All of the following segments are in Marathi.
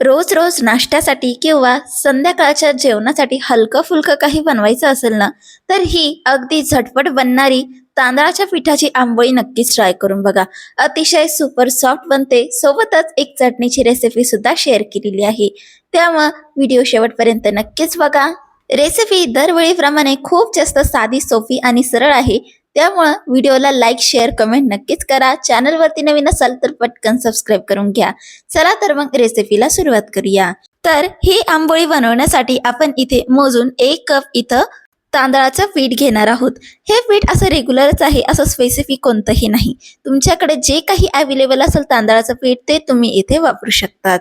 रोज रोज नाश्त्यासाठी किंवा संध्याकाळच्या जेवणासाठी हलकं फुलकं काही बनवायचं असेल ना तर ही अगदी झटपट बनणारी तांदळाच्या पिठाची आंबोळी नक्कीच ट्राय करून बघा. अतिशय सुपर सॉफ्ट बनते. सोबतच एक चटणीची रेसिपी सुद्धा शेअर केलेली आहे. त्यामुळं व्हिडिओ शेवटपर्यंत नक्कीच बघा. रेसिपी दरवेळीप्रमाणे खूप जास्त साधी सोपी आणि सरळ आहे. त्यामुळं व्हिडिओला लाईक शेअर कमेंट नक्कीच करा. चॅनलवरती नवीन असाल तर पटकन सबस्क्राईब करून घ्या. चला तर मग रेसिपीला सुरुवात करूया. तर ही आंबोळी बनवण्यासाठी आपण इथे मोजून एक कप इथं तांदळाचं पीठ घेणार आहोत. हे पीठ असं रेग्युलरच आहे असं स्पेसिफिक कोणतंही नाही. तुमच्याकडे जे काही अवेलेबल असेल तांदळाचं पीठ ते तुम्ही इथे वापरू शकतात.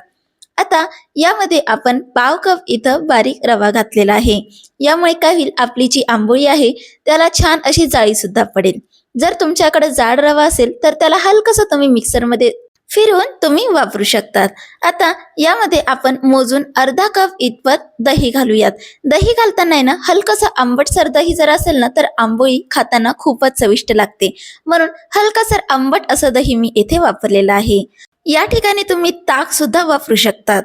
आता यामध्ये आपण पाव कप इथं बारीक रवा घातलेला आहे. यामुळे काय होईल आपली जी आंबोळी आहे त्याला छान अशी जाळी सुद्धा पडेल. जर तुमच्याकडे जाड रवा असेल तर त्याला हलकसं तुम्ही मिक्सरमध्ये फिरवून तुम्ही वापरू शकतात. आता यामध्ये आपण मोजून अर्धा कप इतपत दही घालूयात. दही घालताना आहे ना हलकसं आंबटसर दही जर असेल ना तर आंबोळी खाताना खूपच चविष्ट लागते. म्हणून हलकासर आंबट असं दही मी इथे वापरलेलं आहे. या ठिकाणी तुम्ही ताक सुद्धा वापरू शकतात.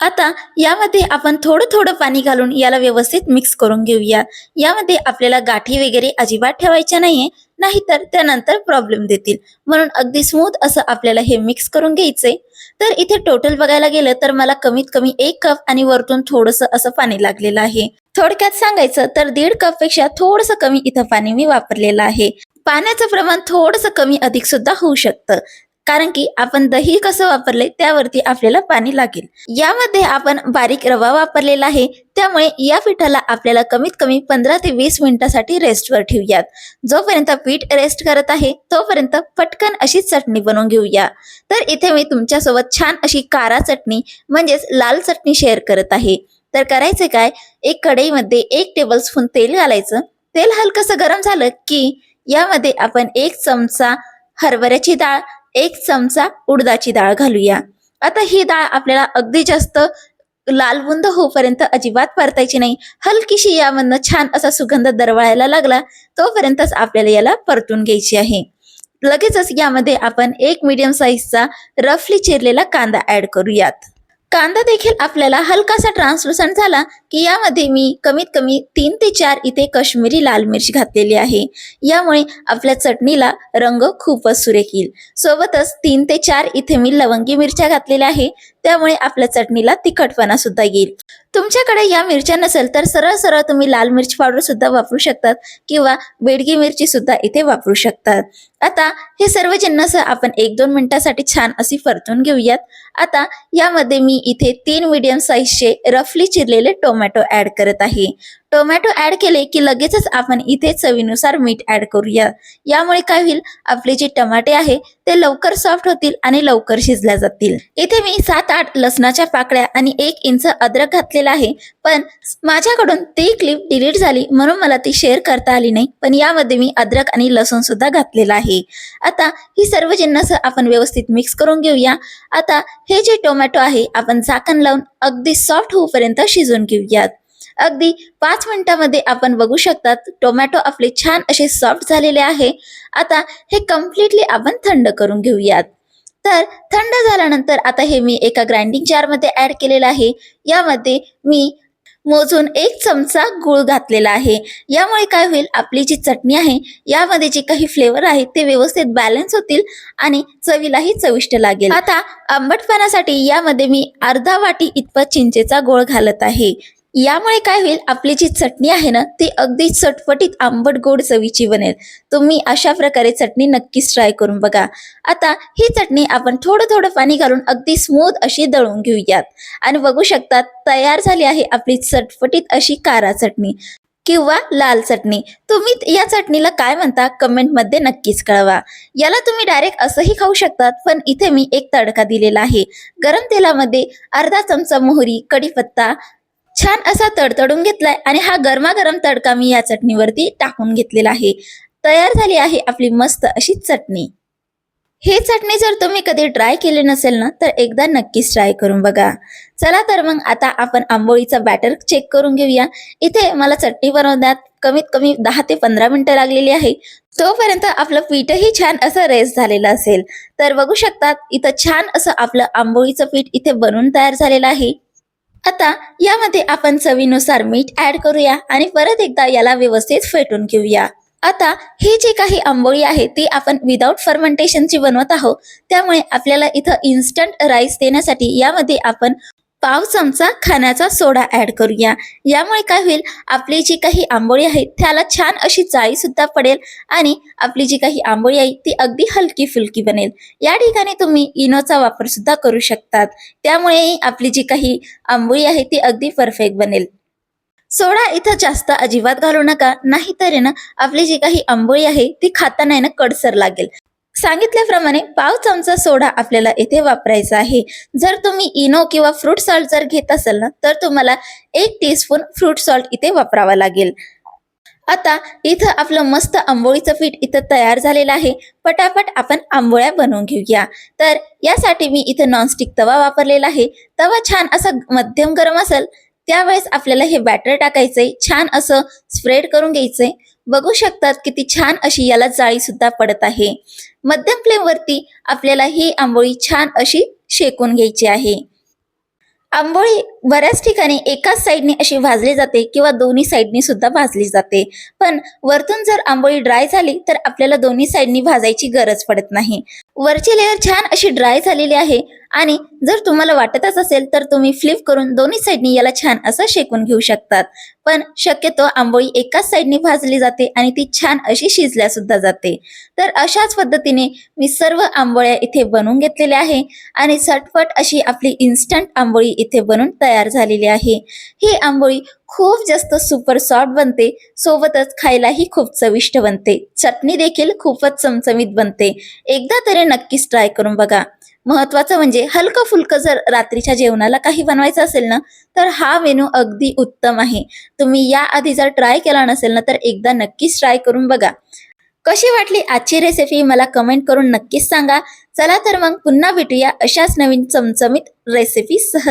आता यामध्ये आपण थोडं थोडं पाणी घालून याला व्यवस्थित मिक्स करून घेऊया. यामध्ये आपल्याला गाठी वगैरे अजिबात ठेवायच्या नाहीये नाहीतर त्यानंतर प्रॉब्लेम देतील. म्हणून अगदी स्मूथ असं आपल्याला हे मिक्स करून घ्यायचंय. तर इथे टोटल बघायला गेलं तर मला कमीत कमी एक कप आणि वरतून थोडस असं पाणी लागलेलं आहे. थोडक्यात सांगायचं तर दीड कपपेक्षा थोडस कमी इथं पाणी मी वापरलेलं आहे. पाण्याचं प्रमाण थोडस कमी अधिक सुद्धा होऊ शकतं. कारण की आपण दही कसं वापरले त्यावरती आपल्याला पाणी लागेल. यामध्ये आपण बारीक रवा वापरलेला आहे. त्यामुळे या पिठाला आपल्याला कमीत कमी पंधरा ते वीस मिनिटासाठी रेस्टवर ठेवूयात. जोपर्यंत पीठ रेस्ट करत आहे तोपर्यंत पटकन अशी चटणी बनवून घेऊया. तर इथे मी तुमच्यासोबत छान अशी कारा चटणी म्हणजेच लाल चटणी शेअर करत आहे. तर करायचं काय? एक कढईमध्ये एक टेबलस्पून तेल घालायचं. तेल हलकसं गरम झालं की यामध्ये आपण एक चमचा हरभऱ्याची डाळ एक चमचा उडदाची डाळ घालूया. आता ही डाळ आपल्याला अगदी जास्त लाल बुंद होईपर्यंत अजिबात परतायची नाही. हलकीशी यामधनं छान असा सुगंध दरवळायला लागला तोपर्यंतच आपल्याला याला परतून घ्यायची आहे. लगेचच यामध्ये आपण एक मीडियम साईजचा रफली चिरलेला कांदा ऍड करूयात. कांदा देखील आपल्याला हलकासा ट्रान्सलुसंट झाला की यामध्ये मी कमीत कमी तीन ते चार इथे कश्मीरी लाल मिरची घातलेली आहे. यामुळे आपल्या चटणीला रंग खूपच सुरेख येईल. सोबतच तीन ते चार इथे मी लवंगी मिरच्या घातलेल्या आहे. त्यामुळे आपल्या चटणीला तिखटपणा सुद्धा येईल. तुमच्याकडे या मिरच्या नसेल तर सरळ सरळ तुम्ही लाल मिरची पावडर सुद्धा वापरू शकतात किंवा बेडगी मिरची सुद्धा इथे वापरू शकतात. आता हे सर्व जिन्नस आपण एक दोन मिनिटासाठी छान अशी परतून घेऊयात. आता यामध्ये मी इथे तीन मीडियम साईजचे रफली चिरलेले टोमॅटो ऍड करत आहे. टोमॅटो ऍड केले की लगेचच आपण इथे चवीनुसार मीठ ऍड करूया. यामुळे काय होईल? आपले जे टमाटे आहे ते लवकर सॉफ्ट होतील आणि लवकर शिजल्या जातील. इथे मी सात आठ लसणाच्या पाकळ्या आणि एक इंच अद्रक घातलेला आहे. पण माझ्याकडून ती क्लिप डिलीट झाली म्हणून मला ती शेअर करता आली नाही. पण यामध्ये मी अद्रक आणि लसूण सुद्धा घातलेला आहे. आता ही सर्व जिन्नस आपण व्यवस्थित मिक्स करून घेऊया. आता हे जे टोमॅटो आहे आपण झाकण लावून अगदी सॉफ्ट होऊपर्यंत शिजून घेऊयात. अगदी पाच मिनिटामध्ये आपण बघू शकतात टोमॅटो आपले छान असे सॉफ्ट झालेले आहे. आता हे कम्प्लिटली आपण थंड करून घेऊयात. तर थंड झाल्यानंतर आता हे मी एका ग्राइंडिंग जारमध्ये ऍड केलेलं आहे. यामध्ये मी मोजून एक चमचा गूळ घातलेला आहे. यामुळे काय होईल आपली जी चटणी आहे यामध्ये जे काही फ्लेवर आहे ते व्यवस्थित बॅलन्स होतील आणि चवीलाही चविष्ट लागेल. आता आंबटपणासाठी यामध्ये मी अर्धा वाटी इतपत चिंचेचा गोळ घालत आहे. यामुळे काय होईल? आपली जी चटणी आहे ना ती अगदी चटपटीत आंबट गोड चवीची बनेल. तुम्ही अशा प्रकारे चटणी नक्कीच ट्राय करून बघा. आता ही चटणी आपण थोडं थोडं पाणी घालून अगदी स्मूथ अशी दळून घेऊयात. आणि बघू शकतात तयार झाली आहे आपली चटपटीत अशी कारा चटणी किंवा लाल चटणी. तुम्ही या चटणीला काय म्हणता कमेंटमध्ये नक्कीच कळवा. याला तुम्ही डायरेक्ट असंही खाऊ शकतात पण इथे मी एक तडका दिलेला आहे. गरम तेलामध्ये अर्धा चमचा मोहरी कढीपत्ता छान असा तडतडून घेतलाय आणि हा गरमागरम तडका मी या चटणीवरती टाकून घेतलेला आहे. तयार झाली आहे आपली मस्त अशी चटणी. हे चटणी जर तुम्ही कधी ट्राय केली नसेल ना तर एकदा नक्कीच ट्राय करून बघा. चला तर मग आता आपण आंबोळीचा बॅटर चेक करून घेऊया. इथे मला चटणी बनवण्यात कमीत कमी दहा ते पंधरा मिनिटं लागलेली आहे. तोपर्यंत आपलं पीठही छान असं रेस झालेलं असेल. तर बघू शकतात इथं छान असं आपलं आंबोळीचं पीठ इथे बनून तयार झालेलं आहे. आता यामध्ये आपण चवीनुसार मीठ ऍड करूया आणि परत एकदा याला व्यवस्थित फेटून घेऊया. आता ही जी काही आंबोळी आहे ती आपण विदाउट फर्मेंटेशनची बनवत आहोत. त्यामुळे आपल्याला इथं इन्स्टंट राईस देण्यासाठी यामध्ये आपण पाव चमचा खाण्याचा सोडा ऍड करूया. यामुळे काय होईल? आपली जी काही आंबोळी आहे त्याला छान अशी जाळी सुद्धा पडेल आणि आपली जी काही आंबोळी आहे ती अगदी हलकी फुलकी बनेल. या ठिकाणी तुम्ही इनोचा वापर सुद्धा करू शकतात. त्यामुळे आपली जी काही आंबोळी आहे ती अगदी परफेक्ट बनेल. सोडा इथं जास्त अजिबात घालू नका. नाहीतर ना आपली जी काही आंबोळी आहे ती खाताना ना कडसर लागेल. सांगितल्याप्रमाणे पाव चमचा सोडा आपल्याला इथे वापरायचा आहे. जर तुम्ही इनो किंवा फ्रूट सॉल्ट जर घेत असाल ना तर तुम्हाला एक टीस्पून फ्रूट सॉल्ट इथे वापरावा लागेल. आता इथं आपलं मस्त आंबोळीचं पीठ इथं तयार झालेलं आहे. पटापट आपण आंबोळ्या बनवून घेऊया. तर यासाठी मी इथं नॉनस्टिक तवा वापरलेला आहे. तवा छान असा मध्यम गरम असेल त्यावेळेस आपल्याला हे बॅटर टाकायचंय. छान असं स्प्रेड करून घ्यायचंय. बघू शकतात किती छान अशी याला जाळी सुद्धा पडत आहे. मध्यम फ्लेम वरती आपल्याला ही आंबोळी छान अशी शेकून घ्यायची आहे. आंबोळी बऱ्याच ठिकाणी एकाच साईडने अशी भाजली जाते किंवा दोन्ही साईडनी सुद्धा भाजली जाते. पण वरतून जर आंबोळी ड्राय झाली तर आपल्याला दोन्ही साईडनी भाजायची गरज पडत नाही. वरची लेअर छान अशी ड्राय झालेली आहे आणि जर तुम्हाला वाटतच असेल तर तुम्ही फ्लिप करून दोन्ही साईडनी याला छान असं शेकून घेऊ शकतात. पण शक्यतो आंबोळी एकाच साईडनी भाजली जाते आणि ती छान अशी शिजल्या सुद्धा जाते. तर अशाच पद्धतीने मी सर्व आंबोळ्या इथे बनवून घेतलेल्या आहे आणि सटपट अशी आपली इन्स्टंट आंबोळी इथे बनून तयार झालेली आहे. ही आंबोळी खूप जास्त सुपर सॉफ्ट बनते. सोबतच खायलाही खूप चविष्ट बनते. चटणी देखील खूपच चमचमीत बनते. एकदा तरी नक्कीच ट्राय करून बघा. महत्वाचं म्हणजे हलकं फुलकं जर रात्रीच्या जेवणाला काही बनवायचं असेल ना तर हा मेनू अगदी उत्तम आहे. तुम्ही याआधी जर ट्राय केला नसेल ना तर एकदा नक्कीच ट्राय करून बघा. कशी वाटली आजची रेसिपी मला कमेंट करून नक्कीच सांगा. चला तर मग पुन्हा भेटूया अशाच नवीन चमचमीत रेसिपीसह